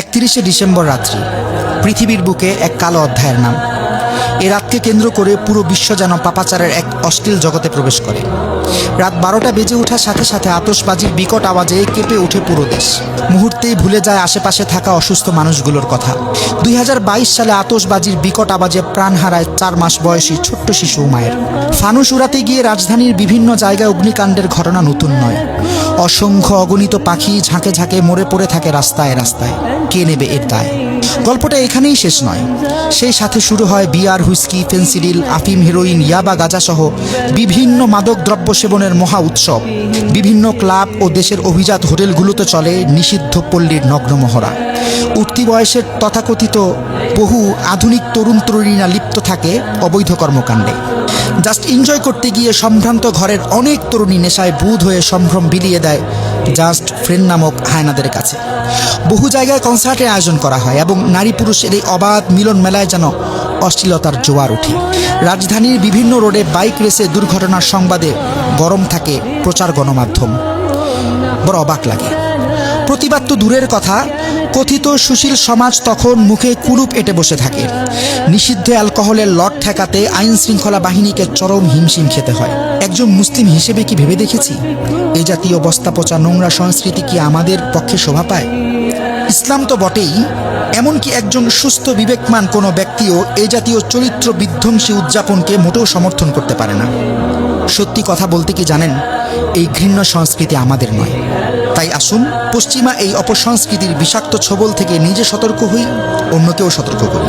একত্রিশে ডিসেম্বর রাত্রি পৃথিবীর বুকে এক কালো অধ্যায়ের নাম। এ রাতকে কেন্দ্র করে পুরো বিশ্ব যেন পাপাচারের এক অশ্লীল জগতে প্রবেশ করে। রাত বারোটা বেজে ওঠার সাথে সাথে আতসবাজির বিকট আওয়াজে কেঁপে ওঠে পুরো দেশ। মুহূর্তেই ভুলে যায় আশেপাশে থাকা অসুস্থ মানুষগুলোর কথা। দুই সালে আতসবাজির বিকট আওয়াজে প্রাণ হারায় চার মাস বয়সী ছোট্ট শিশু মায়ের ফানুস উড়াতে গিয়ে রাজধানীর বিভিন্ন জায়গায় অগ্নিকাণ্ডের ঘটনা নতুন নয়। অসংখ্য অগণিত পাখি ঝাঁকে ঝাঁকে মরে পড়ে থাকে রাস্তায় রাস্তায়। কে নেবে এর দায়? গল্পটা এখানেই শেষ নয়। সেই সাথে শুরু হয় বিয়ার হুইস্কি ফেন্সিডিল আফিম, হেরোইন, ইয়াবা, গাঁজাসহ বিভিন্ন মাদক দ্রব্য সেবনের মহা উৎসব। বিভিন্ন ক্লাব ও দেশের অভিজাত হোটেলগুলোতে চলে নিষিদ্ধ পল্লীর নগ্নমহড়া। উঠতি বয়সের তথাকথিত বহু আধুনিক তরুণ তরুণীরা লিপ্ত থাকে অবৈধ কর্মকাণ্ডে। জাস্ট এনজয় করতে গিয়ে সম্ভ্রান্ত ঘরের অনেক তরুণী নেশায় বুধ হয়ে সম্ভ্রম বিলিয়ে দেয় জাস্ট ফ্রেন্ড নামক হায়নাদের কাছে। বহু জায়গায় কনসার্টের আয়োজন করা হয় এবং নারী পুরুষের এই অবাধ মিলন মেলায় যেন অশ্লীলতার জোয়ার ওঠে। রাজধানীর বিভিন্ন রোডে বাইক রেসে দুর্ঘটনার সংবাদে গরম থাকে প্রচার গণমাধ্যম। বড় অবাক লাগে। প্রতিবাদ তো দূরের কথা। কথিত সুশীল সমাজ তখন মুখে কুলুপ এঁটে বসে থাকে। নিষিদ্ধ অ্যালকোহলের লট ঠেকাতে আইন শৃঙ্খলা বাহিনীকে চরম হিমশিম খেতে হয়। একজন মুসলিম হিসেবে কি ভেবে দেখেছি? এ জাতীয় বস্তা পচা নোংরা সংস্কৃতি কি আমাদের পক্ষে শোভা পায়? ইসলাম তো বটেই, এমনকি একজন সুস্থ বিবেকমান কোনো ব্যক্তিও এ জাতীয় চরিত্র বিধ্বংসী উদযাপনকে মোটেও সমর্থন করতে পারে না। সত্যি কথা বলতে কি জানেন? এই ঘৃণ্য সংস্কৃতি আমাদের নয়। তাই আসুন পশ্চিমা এই অপসংস্কৃতির বিষাক্ত ছবল থেকে নিজে সতর্ক হই অন্যকেও সতর্ক করি।